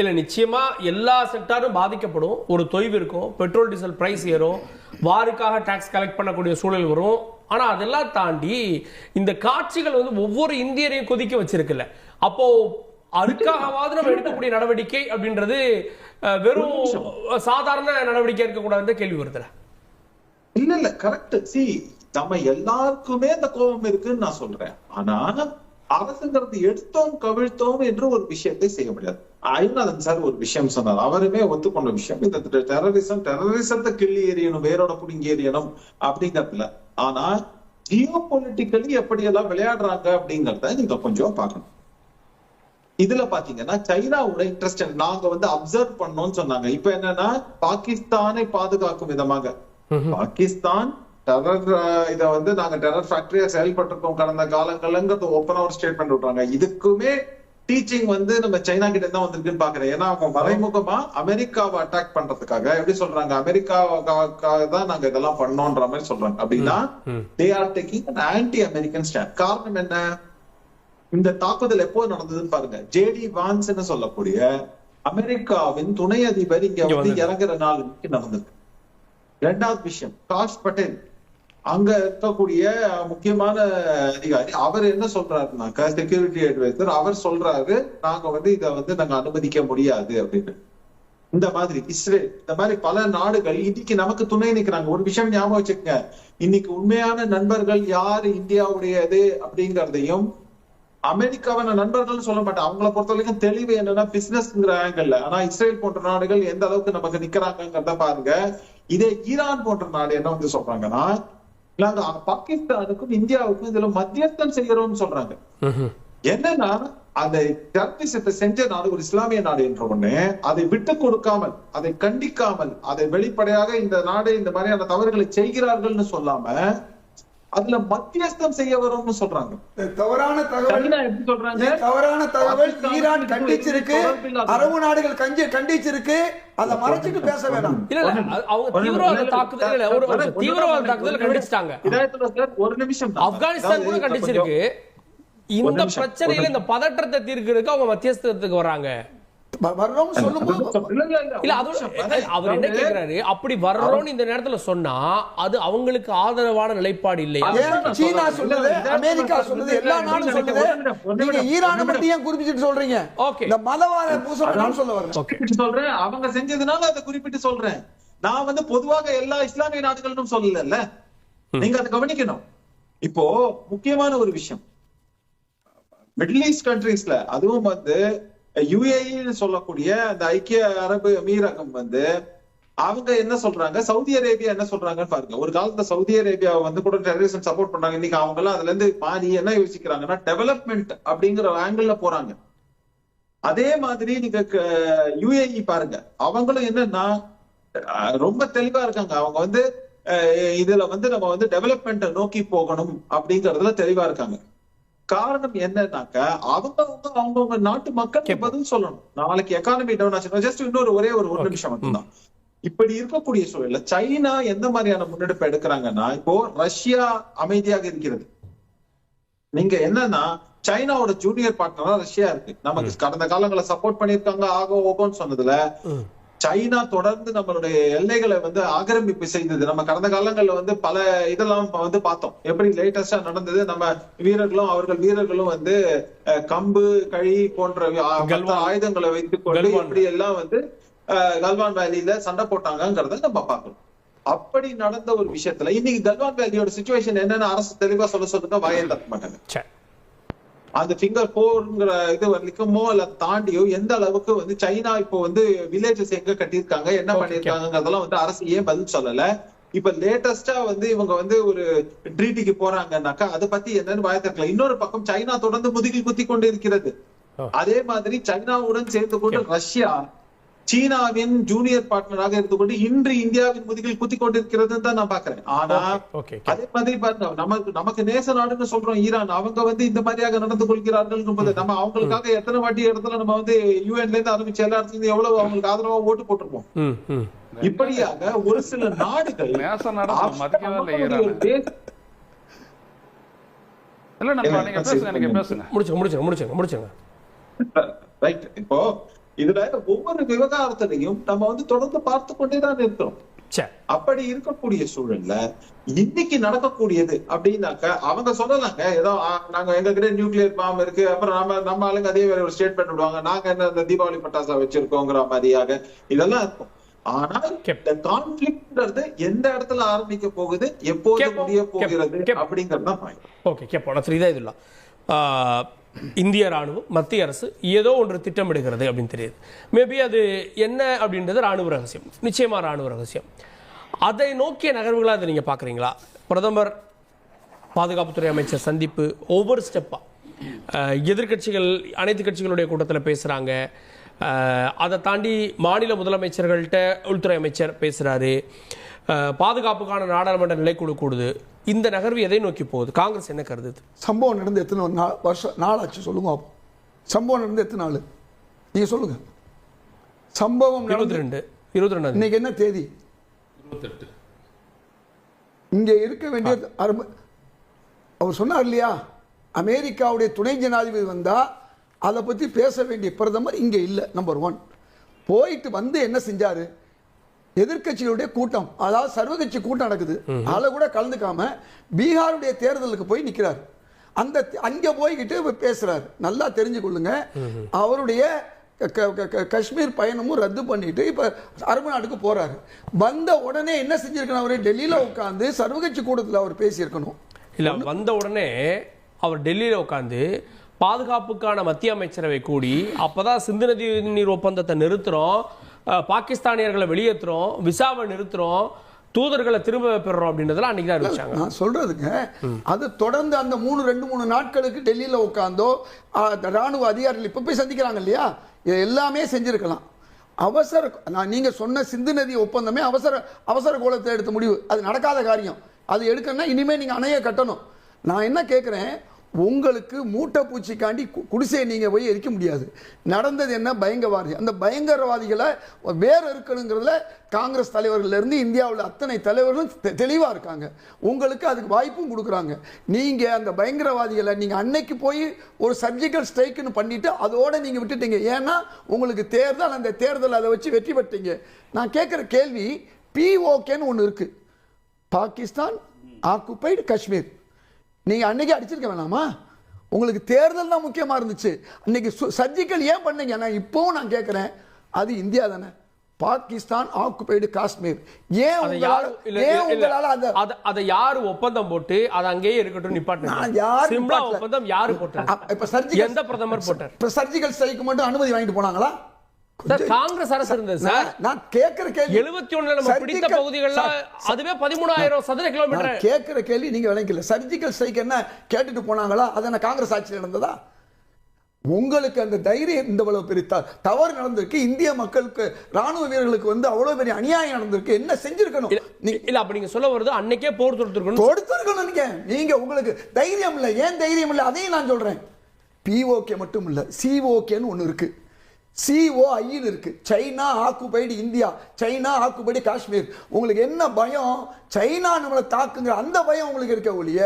இல்ல நிச்சயமா எல்லா செக்டாரும் பாதிக்கப்படும். ஒரு தொய்வு இருக்கும் பெட்ரோல் டீசல் பிரைஸ் ஏறும் வாருக்காக டாக்ஸ் கலெக்ட் பண்ணக்கூடிய சூழல் வரும். ஆனா அதெல்லாம் தாண்டி இந்த காட்சிகள் வந்து ஒவ்வொரு இந்தியரையும் கொதிக்க வச்சிருக்குல்ல. அப்போ அதுக்காகவாவது நம்ம எடுக்கக்கூடிய நடவடிக்கை அப்படின்றது வெறும் சாதாரண நடவடிக்கை இருக்கக்கூடாதுன்னு கேள்வி வருதுல. இல்ல இல்ல கரெக்ட் சி நம்ம எல்லாருக்குமே அந்த கோபம் இருக்குன்னு நான் சொல்றேன். ஆனா அரசுங்கிறது எடுத்தோம் கவிழ்த்தோம் என்று ஒரு விஷயத்தை செய்ய முடியாது. ஐநாதன் சார் ஒரு விஷயம் சொன்னார். அவருமே ஒத்துக்கொண்ட விஷயம். இந்த டெரரிசம் டெரரிசத்தை கிள்ளி எறியணும் வேரோட புடுங்கி எறியணும் அப்படிங்கறதுல. ஆனா ஜியோ பொலிட்டிக்கலி எப்படியெல்லாம் விளையாடுறாங்க அப்படிங்கறத நீங்க கொஞ்சம் பார்க்கணும். இதுல பாத்தீங்கன்னா சைனாவோட இன்ட்ரெஸ்ட் நாங்க வந்து அப்சர்வ் பண்ணோம்னு சொன்னாங்க. இப்ப என்னன்னா பாகிஸ்தானை பாதுகாக்கும் விதமாக. பாகிஸ்தான் டெரர் இத வந்து நாங்க டெரர் ஃபேக்டரியா செயல்பட்டிருக்கோம் கடந்த காலங்கள்ங்கிறது ஓப்பனா ஒரு ஸ்டேட்மெண்ட் விடுறாங்க இதுக்குமே டீச்சிங் வந்து நம்ம சைனா கிட்ட தான் வந்திருக்குன்னு பாக்குறேன் ஏன்னா அவங்க மறைமுகமா அமெரிக்காவை அட்டாக் பண்றதுக்காக எப்படி சொல்றாங்க? அமெரிக்காவுக்காக தான் நாங்க இதெல்லாம் பண்ணோன்ற மாதிரி சொல்றாங்க. அப்படின்னா they are taking anti American stand காரணம் என்ன? இந்த தாக்குதல் எப்போ நடந்ததுன்னு பாருங்க. ஜேடி வான்ஸ்னு சொல்லக்கூடிய அமெரிக்காவின் துணை அதிபர் இங்க வந்து இறங்குற நாள் இன்னைக்கு நடந்திருக்கு. இரண்டாவது விஷயம் காஷ் பட்டேல் அங்க இருக்கக்கூடிய முக்கியமான அதிகாரி அவர் என்ன சொல்றாருனாக்கா செக்யூரிட்டி அட்வைசர் அவர் சொல்றாரு நாங்க வந்து இத வந்து நாங்க அனுமதிக்க முடியாது அப்படின்னு. இந்த மாதிரி இஸ்ரேல் இந்த மாதிரி பல நாடுகள் இன்னைக்கு நமக்கு துணை நிக்கிறாங்க. ஒரு விஷயம் ஞாபகம் வச்சுக்கங்க. இன்னைக்கு உண்மையான நண்பர்கள் யாரு? இந்தியாவுடையது அப்படிங்கறதையும் அமெரிக்காவை நண்பர்கள் சொல்ல மாட்டேன். அவங்கள பொறுத்த வரைக்கும் தெளிவு என்னன்னா பிசினஸ்ங்கிற ஆங்கிள் ஆனா இஸ்ரேல் போன்ற நாடுகள் எந்த அளவுக்கு நமக்கு நிக்கிறாங்கிறத பாருங்க. இதே ஈரான் போன்ற நாடு என்ன வந்து சொல்றாங்கன்னா நாங்க பாகிஸ்தானுக்கும் இந்தியாவுக்கும் இதுல மத்தியஸ்தம் செய்யறோம்னு சொல்றாங்க. என்னன்னா அந்த டெரரிசத்தை செஞ்ச நாடு ஒரு இஸ்லாமிய நாடு என்ற ஒண்ணு அதை விட்டு கொடுக்காமல் அதை கண்டிக்காமல் அதை வெளிப்படையாக இந்த நாடு இந்த மாதிரியான தவறுகளை செய்கிறார்கள்னு சொல்லாம அதுல மத்தியஸ்தம் செய்ய வரும்னு சொல்றாங்க. தவறான தகவல் சொல்றாங்க? தவறான தகவல் ஈரான் கண்டிச்சிருக்கு அரபு நாடுகள் கஞ்சி கண்டிச்சிருக்கு. அதை மறைச்சிட்டு பேச வேணாம். அவங்க தீவிரவாத தாக்குதல் ஒரு தீவிரவாத தாக்குதல் கண்டிச்சிட்டாங்க. ஒரு நிமிஷம். தான். ஆப்கானிஸ்தான் கூட கண்டிச்சிருக்கு. இந்த பிரச்சனையில இந்த பதற்றத்தை தீர்க்கிறதுக்கு அவங்க மத்தியஸ்தத்துக்கு வர்றாங்க. சொல்லும்போது. அவர் என்ன கேக்குறாரு? அப்படி வர்றோம்னு இந்த நேரத்துல சொன்னா அது அவங்களுக்கு ஆதரவான நிலைப்பாடு இல்லையா? சீனா சொல்லுது அமெரிக்கா சொல்லுது எல்லா நாடும் நீங்க ஈரானை மட்டும் ஏன் குறிப்பிட்டு சொல்றீங்க. ஓகே. இந்த மதவாத பூசணும் சொல்ல வரேன். குறிப்பிட்டு சொல்றேன். அவங்க செஞ்சதுனால அதை குறிப்பிட்டு சொல்றேன். நான் வந்து பொதுவாக எல்லா இஸ்லாமிய நாடுகளும் சொல்லல நீங்க அதை கவனிக்கணும். இப்போ முக்கியமான ஒரு விஷயம். மிடில் ஈஸ்ட் கண்ட்ரீஸ்ல அதுவும் வந்து யுஏஇன்னு சொல்லக்கூடிய அந்த ஐக்கிய அரபு அமீரகம் வந்து அவங்க என்ன சொல்றாங்க? சவுதி அரேபியா என்ன சொல்றாங்கன்னு பாருங்க. ஒரு காலத்துல சவுதி அரேபியா வந்து கூட டெரரிசம் சப்போர்ட் பண்றாங்க. இன்னைக்கு அவங்க எல்லாம் அதுல இருந்து மாறி என்ன யோசிக்கிறாங்கன்னா டெவலப்மெண்ட் அப்படிங்கிற ஆங்கிள் போறாங்க. அதே மாதிரி நீங்க யுஏஇ பாருங்க. அவங்களும் என்னன்னா ரொம்ப தெளிவா இருக்காங்க. அவங்க வந்து இதுல வந்து நம்ம வந்து டெவலப்மெண்ட்டை நோக்கி போகணும் அப்படிங்கறதுல தெளிவா இருக்காங்க. காரணம் என்னன்னாக்க அவங்க அவங்க அவங்கவுங்க நாட்டு மக்களுக்கு பதில் சொல்லணும். நாளைக்கு எக்கானமி டவுன் ஆச்சு ஜஸ்ட் இன்னொரு ஒரே ஒரு ஒரு நிமிஷம் மட்டும்தான். இப்படி இருக்கக்கூடிய சூழல்ல சைனா எந்த மாதிரியான முன்னெடுப்பு எடுக்கிறாங்கன்னா இப்போ ரஷ்யா அமைதியாக இருக்கிறது. நீங்க என்னன்னா சைனாவோட ஜூனியர் பார்ட்னரா ரஷ்யா இருக்கு. நமக்கு கடந்த காலங்களை சப்போர்ட் பண்ணிருக்காங்க ஆகோ ஓகோன்னு சொன்னதுல சைனா தொடர்ந்து நம்மளுடைய எல்லைகளை வந்து ஆக்கிரமிப்பு செய்தது. நம்ம கடந்த காலங்கள்ல வந்து பல இதெல்லாம் வந்து பார்த்தோம். எப்படி லேட்டஸ்டா நடந்தது? நம்ம வீரர்களும் அவர்கள் வீரர்களும் வந்து கம்பு கழி போன்ற ஆயுதங்களை வைத்துக் கொண்டு. இப்படி எல்லாம் வந்து கல்வான் வேலியில சண்டை போட்டாங்கங்கிறத நம்ம பார்க்கணும். அப்படி நடந்த ஒரு விஷயத்துல இன்னைக்கு கல்வான் வேலியோட சுச்சுவேஷன் என்னன்னு அரசு தெளிவா சொல்ல சொல்லுங்க வாயை தட்ட மாட்டாங்க அந்த ஃபிங்கர் போர்ங்கிற இது வரைக்குமோ இல்ல தாண்டியோ எந்த அளவுக்கு வந்து சைனா இப்போ வந்து வில்லேஜஸ் எங்க கட்டியிருக்காங்க என்ன பண்ணிருக்காங்கிறதெல்லாம் வந்து அரசு ஏன் பதில் சொல்லல? இப்ப லேட்டஸ்டா வந்து இவங்க வந்து ஒரு ட்ரீட்டிக்கு போறாங்கன்னாக்கா அதை பத்தி என்னன்னு வாய திறக்கல. இன்னொரு பக்கம் சைனா தொடர்ந்து முதுகில் குத்தி கொண்டு இருக்கிறது. அதே மாதிரி சைனாவுடன் சேர்ந்து கொண்டு ரஷ்யா சீனாவின் ஜூனியர் பார்ட்னராக இருந்து கொண்டு இன்று இந்தியாவின் முதுகில் குத்தி கொண்டிருக்கிறதுன்னு தான் நான் பாக்குறேன். ஆனா ஓகே அதே மாதிரி பாருங்க நமக்கு நமக்கு நேச நாடுன்னு சொல்றோம் ஈரான். அவங்க வந்து இந்த மாதிரியாக நடந்து கொள்கிறார்கள் போது நம்ம அவங்களுக்காக எத்தனை வாட்டி இடத்துல நம்ம வந்து யூஎன்ல இருந்து ஆரம்பிச்சு எல்லா இடத்துல இருந்து எவ்வளவு அவங்களுக்கு ஆதரவா ஓட்டு போட்டிருப்போம். ம் ம். இப்படியாக ஒரு சில நாடுகள் இல்ல நம்ம நீங்க பேசுங்க நீங்க பேசுங்க. முடிச்சுங்க முடிச்சுங்க முடிச்சுங்க முடிச்சுங்க ரைட் இப்போ இதுல ஒவ்வொரு விவகாரத்திலையும் நம்ம வந்து தொடர்ந்து பார்த்து கொண்டேதான் இருக்கிறோம் அப்படி இருக்கக்கூடிய சூழல்ல இன்னைக்கு நடக்கக்கூடியது அப்படின்னாக்க அவங்க சொல்லலாங்க ஏதோ நாங்க எங்க கிட்ட நியூக்ளியர் பாம் இருக்கு அப்புறம் நம்ம நம்ம ஆளுங்க அதே வேற ஒரு ஸ்டேட்மெண்ட் விடுவாங்க நாங்க என்ன இந்த தீபாவளி பட்டாசா வச்சிருக்கோங்கிற மாதிரியாக இதெல்லாம் இருக்கும் ஆனால். இந்த கான்ஃபிளிக்ட்ன்றது எந்த இடத்துல ஆரம்பிக்க போகுது எப்போது கேப்போம், முடிய போகிறது. அப்படிங்கிறது. ஓகே கேட்போம் ஸ்ரீதா இதுல்லா இந்திய ராணுவம் மத்திய அரசு ஏதோ ஒன்று திட்டமிடுகிறது அப்படின்னு தெரியுது. மேபி அது என்ன அப்படின்றது ராணுவ ரகசியம். நிச்சயமாக ராணுவ ரகசியம். அதை நோக்கிய நகர்வுகளாக அதை நீங்கள் பார்க்குறீங்களா பிரதமர் பாதுகாப்புத்துறை அமைச்சர் சந்திப்பு ஒவ்வொரு ஸ்டெப்பாக எதிர்க்கட்சிகள் அனைத்து கட்சிகளுடைய கூட்டத்தில் பேசுகிறாங்க அதை தாண்டி மாநில முதலமைச்சர்கள்ட்ட உள்துறை அமைச்சர் பேசுகிறாரு பாதுகாப்புக்கான நாடாளுமன்ற நிலைக்குழு கூடுது. இந்த நகர்வு எதை நோக்கி போகுது? காங்கிரஸ் என்ன கருதுது? சம்பவம் நடந்து எத்தனை நாள் வருஷம் நாளாச்சு சொல்லுங்க. சம்பவம் நடந்து எத்தனை நாள்? நீங்க சொல்லுங்க. சம்பவம் இருபத்தி ரெண்டு இருபத்தி ரெண்டாம் இன்னைக்கு என்ன தேதி? இங்க இருக்க வேண்டிய அரும- அவர் சொன்னார் இல்லையா? அமெரிக்காவுடைய துணை ஜனாதிபதி வந்தா அதை பத்தி பேச வேண்டிய பிரதமர் இங்க இல்ல நம்பர் ஒன் போயிட்டு வந்து என்ன செஞ்சாரு? எதிர்க்கட்சிகளுடைய கூட்டம் அதாவது சர்வகட்சி கூட்டம் நடக்குது. அதுல கூட கலந்துக்காம பீகாருடைய தேர்தலுக்கு போய் நிக்கிறார். அந்த அங்க போய்கிட்டு பேசுறாரு. நல்லா தெரிஞ்சு கொள்ளுங்க. அவருடைய காஷ்மீர் பயணமும் ரத்து பண்ணிட்டு இப்ப அரபு நாட்டுக்கு போறாரு. வந்த உடனே என்ன செஞ்சிருக்கணும் அவரு? டெல்லியில உட்கார்ந்து சர்வகட்சி கூட்டத்தில் அவர் பேசியிருக்கணும். இல்ல வந்த உடனே அவர் டெல்லியில உட்காந்து பாதுகாப்புக்கான மத்திய அமைச்சரவை கூடி அப்பதான் சிந்து நதி நீர் ஒப்பந்தத்தை நிறுத்துறோம். பாகிஸ்தானியர்களை வெளியேற்றுறோம் விசாவை நிறுத்துறோம் தூதர்களை திரும்ப பெறுறோம் அப்படின்றதெல்லாம் அன்னைக்கு தான் அறிவிச்சாங்க. நான் சொல்றதுங்க அது தொடர்ந்து அந்த மூணு ரெண்டு மூணு நாட்களுக்கு டெல்லியில உட்காந்தோ ராணுவ அதிகாரிகள் இப்ப போய் சந்திக்கிறாங்க இல்லையா? இது எல்லாமே செஞ்சிருக்கலாம். அவசர நான் நீங்க சொன்ன சிந்து நதி ஒப்பந்தமே அவசர அவசர கோலத்தை எடுத்த முடிவு. அது நடக்காத காரியம். அது எடுக்கணும்னா இனிமே நீங்க அணைய கட்டணும். நான் என்ன கேட்கிறேன் உங்களுக்கு மூட்டை பூச்சிக்காண்டி கு- குடிசையை நீங்கள் போய் எரிக்க முடியாது. நடந்தது என்ன? பயங்கரவாதி. அந்த பயங்கரவாதிகளை வேறு இருக்கணுங்கிறதுல காங்கிரஸ் தலைவர்கள்லேருந்து இந்தியாவில் அத்தனை தலைவர்களும் தெ- இருக்காங்க. உங்களுக்கு அதுக்கு வாய்ப்பும் கொடுக்குறாங்க. நீங்கள் அந்த பயங்கரவாதிகளை நீங்கள் அன்னைக்கு போய் ஒரு சர்ஜிக்கல் ஸ்ட்ரைக்குன்னு பண்ணிவிட்டு அதோடு நீங்கள் விட்டுட்டீங்க. ஏன்னா உங்களுக்கு தேர்தல் அந்த தேர்தல் அதை வச்சு வெற்றி பெற்றீங்க. நான் கேட்குற கேள்வி பிஓகேன்னு ஒன்று இருக்குது பாகிஸ்தான் ஆக்குபைடு காஷ்மீர். நீங்க அன்னைக்கு அடிச்சிருக்க வேணாமா? உங்களுக்கு தேர்தல் தான் முக்கியமா இருந்துச்சு. அன்னைக்கு சர்ஜிக்கல் ஏன் பண்ணீங்க? நான் இப்போவும் நான் கேட்கிறேன் அது இந்தியா தானே. பாகிஸ்தான் ஆக்குபைடு காஷ்மீர். ஏன் உங்களால ஏன். உங்களால அந்த அத- யாரு ஒப்பந்தம் போட்டு அது அங்கேயே இருக்கட்டும் நிப்பாட்டு யார் சிம்லா. ஒப்பந்தம் யாரு போட்டார் அ- இப்ப சர்ஜிக்கல் எந்த பிரதமர் போட்டார்? இப்ப சர்ஜிக்கல் ஸ்ட்ரைக்கு மட்டும் அனுமதி வாங்கிட்டு போனாங்களா? காங்கிரஸ் அரசு இருந்தது சார். நான் கேட்கிற கேள்வி எழுபத்தி ஒண்ணுல நம்ம பிடித்த பகுதிகள்ல அதுவே பதிமூணாயிரம் சதுர கிலோமீட்டர் கேட்கிற கேள்வி நீங்க விளங்கல சர்ஜிக்கல் ஸ்ட்ரைக் என்ன கேட்டுட்டு போனாங்களா? அது காங்கிரஸ் ஆட்சியில் நடந்ததா? உங்களுக்கு அந்த தைரியம் இந்த இவ்வளவு பெரிய தவறு நடந்திருக்கு. இந்திய மக்களுக்கு ராணுவ வீரர்களுக்கு வந்து அவ்வளவு பெரிய அநியாயம் நடந்திருக்கு. என்ன செஞ்சிருக்கணும்? இல்ல, அப்ப நீங்க சொல்ல வருது அன்னைக்கே போர் தொடுத்திருக்கணும் கொடுத்துருக்கணும் நீங்க நீங்க உங்களுக்கு தைரியம் இல்லை. ஏன் தைரியம் இல்லை? அதையும் நான் சொல்றேன். பிஓகே மட்டும் இல்ல. சிஓகேன்னு ஒண்ணு இருக்கு. சிஓஐன்னு இருக்கு. China occupied India China occupied Kashmir. உங்களுக்கு என்ன பயம்? சைனா நம்மளை தாக்குங்கிற அந்த பயம் உங்களுக்கு இருக்க ஒழிய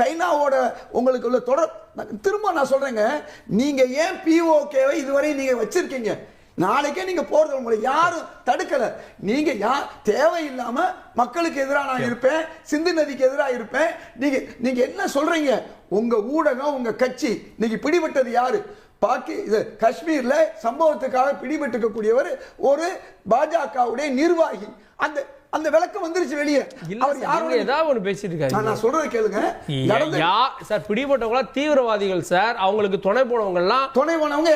சைனாவோட உங்களுக்கு உள்ள தொடர் திரும்ப நான் சொல்றேங்க நீங்க ஏன் பிஓகேவை இதுவரை நீங்க வச்சிருக்கீங்க? நாளைக்கே நீங்க போறது உங்களை யாரும் தடுக்கல. நீங்க யா தேவையில்லாம மக்களுக்கு எதிராக நான் இருப்பேன் சிந்து நதிக்கு எதிராக இருப்பேன். நீங்க நீங்க என்ன சொல்றீங்க? உங்க ஊடகம் உங்க கட்சி இன்னைக்கு பிடிபட்டது யாரு? பாக்கி இது காஷ்மீரில் சம்பவத்துக்காக பிடிபட்டுக்கக்கூடியவர் ஒரு பாஜகவுடைய நிர்வாகி. அந்த அந்த விளக்கம் வந்துருச்சு வெளியே. அவர் நீங்க ஏதாவது ஒண்ணு பேசிட்டு நான் இருக்காங்க நான் சொல்றதை கேளுங்க. சார் பிடிபட்டவங்களா தீவிரவாதிகள் சார் அவங்களுக்கு துணை போனவங்க எல்லாம் துணை போனவங்க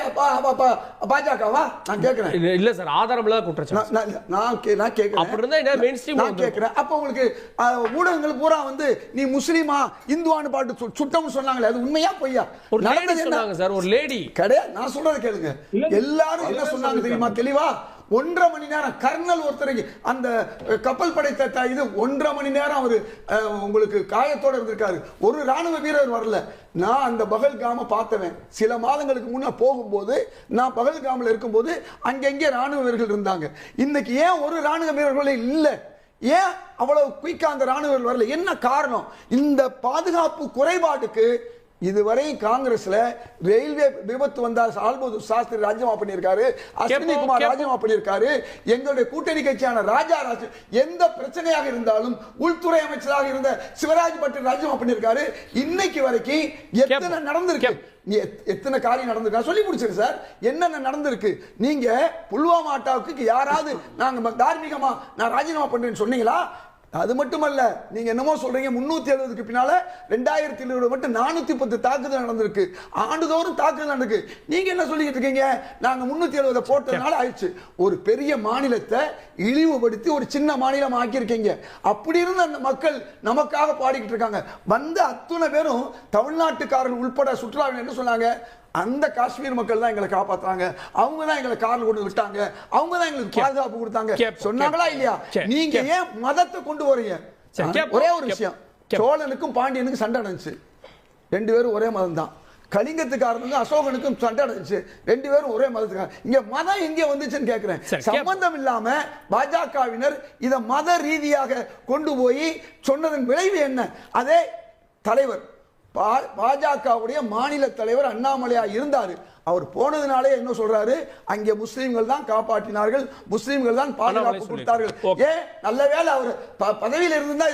பாஜகவா? நான் கேட்கிறேன். இல்ல- சார் ஆதாரம் இல்லாத குற்றச்சாட்டு. நான் நான் நான் நான் கேட்கிறேன். அப்படி இருந்தா என்ன mainstream நான் வந்துரும்? கேட்கிறேன். அப்ப உங்களுக்கு ஊடகங்கள் பூரா வந்து நீ முஸ்லீமா இந்துவான்னு பாட்டு சு- சுட்டம்னு சொன்னாங்களே அது உண்மையா பொய்யா? ஒரு லேடி நடந்தது என்ன? சொன்னாங்க சார் ஒரு லேடி கிடையாது. நான் சொல்றதை கேளுங்க. எல்லாரும் என்ன சொன்னாங்க தெரியுமா? தெளிவா? ஒன்றரை மணி நேரம் கர்னல் ஒருத்தருக்கு அந்த கப்பல் படை இது ஒன்றரை மணி நேரம் அவர் உங்களுக்கு காயத்தோடு இருந்திருக்காரு. ஒரு ராணுவ வீரர் வரல. நான் அந்த பகல்காம பார்த்தவன். சில மாதங்களுக்கு முன்னே போகும்போது நான் பகல்காமில் இருக்கும்போது அங்கங்கே ராணுவ வீரர்கள் இருந்தாங்க. இன்னைக்கு ஏன் ஒரு ராணுவ வீரர்களே இல்லை? ஏன் அவ்வளவு குயிக்காக அந்த ராணுவர்கள் வரல? என்ன காரணம்? இந்த பாதுகாப்பு குறைபாட்டுக்கு இதுவரை காங்கிரஸ்ல ரயில்வே விபத்து வந்தா சால்பது சாஸ்திரி ராஜினாமா பண்ணியிருக்காரு அஸ்வினி குமார். ராஜினாமா பண்ணியிருக்காரு. எங்களுடைய கூட்டணி கட்சியான ராஜா ராஜ் எந்த பிரச்சனையாக இருந்தாலும் உள்துறை அமைச்சராக இருந்த சிவராஜ் பட்டேல் ராஜினாமா பண்ணியிருக்காரு. இன்னைக்கு வரைக்கும் எத்தனை. நடந்திருக்கு? எத்தனை காரியம் நடந்திருக்கு? நான் சொல்லி முடிச்சிருக்கேன் சார். என்னென்ன நடந்திருக்கு? நீங்க புல்வாமா அட்டாவுக்கு யாராவது நாங்க தார்மீகமா நான் ராஜினாமா பண்றேன்னு சொன்னீங்களா? அது மட்டுமல்ல நீங்க என்னமோ சொல்றீங்க முன்னூத்தி எழுபதுக்கு பின்னால ரெண்டாயிரத்தி இருபது மட்டும் நானூத்தி பத்து தாக்குதல் நடந்திருக்கு. ஆண்டுதோறும் தாக்குதல் நடந்திருக்கு. நீங்க என்ன சொல்லிட்டு இருக்கீங்க? நாங்க முன்னூத்தி எழுபதை போட்டதுனால ஆயிடுச்சு. ஒரு பெரிய மாநிலத்தை இழிவுபடுத்தி ஒரு சின்ன மாநிலம் ஆக்கியிருக்கீங்க. அப்படி இருந்த அந்த மக்கள் நமக்காக பாடிக்கிட்டு இருக்காங்க. வந்த அத்துணை பேரும் தமிழ்நாட்டுக்காரர்கள் உட்பட சுற்றுலாவினர் என்ன சொன்னாங்க? அந்த காஷ்மீர் மக்கள் தான் எங்களை காப்பாத்துறாங்க அவங்க தான் எங்களை கார்ல கொண்டு விட்டாங்க அவங்க தான் எங்களுக்கு பாதுகாப்பு கொடுத்தாங்க சொன்னாங்களா. இல்லையா நீங்க. ஏன் மதத்தை கொண்டு வரீங்க ஒரே ஒரு விஷயம். சோழனுக்கும் பாண்டியனுக்கும் சண்டை நடந்துச்சு ரெண்டு பேரும் ஒரே மதம் தான் கலிங்கத்துக்காரனுக்கும் அசோகனுக்கும் சண்டை நடந்துச்சு ரெண்டு பேரும் ஒரே மதத்துக்காரன் இங்க மதம் எங்க வந்துச்சுன்னு கேப்போம். சம்பந்தம் இல்லாம பாஜகவினர் இத மத ரீதியாக கொண்டு போய் சொன்னதன் விளைவு என்ன அதே தலைவர் பாஜகவுடைய மாநில தலைவர் அண்ணாமலையா இருந்தாரு. அவர் போனதுனாலே என்ன சொல்றாரு? அங்கே முஸ்லிம்கள் தான் காப்பாற்றினார்கள் முஸ்லிம்கள் தான் பாதுகாப்பு கொடுத்தார்கள். ஏன்? நல்ல வேளை அவர் பதவியில இருந்தா